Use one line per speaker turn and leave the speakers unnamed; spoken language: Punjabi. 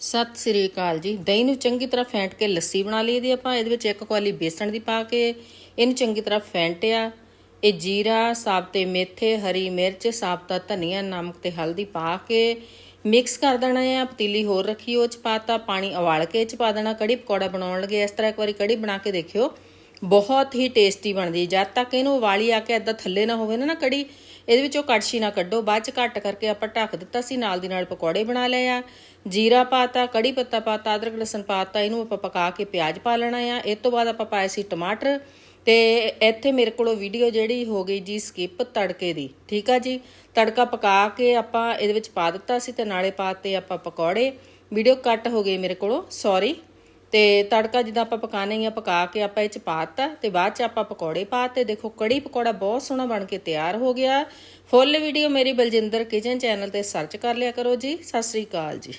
ਸਤਿ ਸ੍ਰੀ ਅਕਾਲ ਜੀ। ਦਹੀਂ ਨੂੰ ਚੰਗੀ ਤਰ੍ਹਾਂ ਫੈਂਟ ਕੇ ਲੱਸੀ ਬਣਾ ਲਈ ਦੀ ਆਪਾਂ। ਇਹਦੇ ਵਿੱਚ ਇੱਕ ਕੌਲੀ ਬੇਸਣ ਦੀ ਪਾ ਕੇ ਇਹਨੂੰ ਚੰਗੀ ਤਰ੍ਹਾਂ ਫੈਂਟਿਆ। ਇਹ ਜੀਰਾ ਸਾਬਤੇ ਮੇਥੇ, ਹਰੀ ਮਿਰਚ ਸਾਬਤਾ ਧਨੀਆ, ਨਮਕ ਤੇ ਹਲਦੀ ਪਾ ਕੇ ਮਿਕਸ ਕਰ ਦੇਣਾ ਹੈ ਪਤੀਲੀ ਹੋਰ ਰੱਖੀ, ਉਹ ਚ ਪਾਤਾ। ਪਾਣੀ ਉਬਾਲ ਕੇ ਇਹ ਚ ਪਾ ਦੇਣਾ। ਕੜੀ ਪਕੌੜਾ ਬਣਾਉਣ ਲੱਗੇ। ਇਸ ਤਰ੍ਹਾਂ ਇੱਕ ਵਾਰੀ ਕੜੀ ਬਣਾ ਕੇ ਦੇਖਿਓ। ਬਹੁਤ ਹੀ ਟੇਸਟੀ ਬਣਦੀ ਜਦ ਤੱਕ ਇਹਨੂੰ ਉਬਾਲੀ ਆ ਕੇ ਏਦਾਂ ਥੱਲੇ ਨਾ ਹੋਵੇ ਨਾ ਨਾ ਕੜੀ, ਇਹਦੇ ਵਿੱਚੋਂ ਕੜਛੀ ਨਾ ਕੱਢੋ। ਬਾਅਦ ਚ ਘੱਟ ਕਰਕੇ ਆਪਾਂ ਢੱਕ ਦਿੱਤਾ ਸੀ, ਨਾਲ ਦੀ ਨਾਲ ਪਕੌੜੇ ਬਣਾ ਲਏ ਆ। ਜੀਰਾ ਪਾਤਾ, ਕੜੀ ਪੱਤਾ ਪਾਤਾ, ਅਦਰਕ ਲਸਣ ਪਾਤਾ, ਇਹਨੂੰ ਆਪਾਂ ਪਕਾ ਕੇ ਪਿਆਜ਼ ਪਾ ਲੈਣਾ ਆ। ਇਸ ਤੋਂ ਬਾਅਦ ਆਪਾਂ ਪਾਏ ਸੀ ਟਮਾਟਰ। ਤੇ ਇੱਥੇ ਮੇਰੇ ਕੋਲੋਂ ਵੀਡੀਓ ਜਿਹੜੀ ਹੋ ਗਈ ਜੀ ਸਕਿਪ ਤੜਕੇ ਦੀ। ਠੀਕ ਆ ਜੀ? ਤੜਕਾ ਪਕਾ ਕੇ ਆਪਾਂ ਇਹਦੇ ਵਿੱਚ ਪਾ ਦਿੱਤਾ ਸੀ ਤੇ ਨਾਲੇ ਪਾਤੇ ਆਪਾਂ ਪਕੌੜੇ। ਵੀਡੀਓ ਕੱਟ ਹੋ ਗਈ ਮੇਰੇ ਕੋਲੋਂ। ਸੌਰੀ ਤੇ ਤੜਕਾ ਜਿੱਦਾਂ ਆਪਾਂ ਪਕਾਣੇ ਆ, ਪਕਾ ਕੇ ਆਪਾਂ ਇਹ ਚ ਪਾਤਾ ਤੇ ਬਾਅਦ ਚ ਆਪਾਂ ਪਕੌੜੇ ਪਾਤੇ ਦੇਖੋ, ਕੜੀ ਪਕੌੜਾ ਬਹੁਤ ਸੋਹਣਾ ਬਣ ਕੇ ਤਿਆਰ ਹੋ ਗਿਆ। ਫੁੱਲ ਵੀਡੀਓ ਮੇਰੀ ਬਲਜਿੰਦਰ ਕਿਚਨ ਚੈਨਲ ਤੇ ਸਰਚ ਕਰ ਲਿਆ ਕਰੋ ਜੀ। ਸਤਿ ਸ੍ਰੀ ਅਕਾਲ ਜੀ।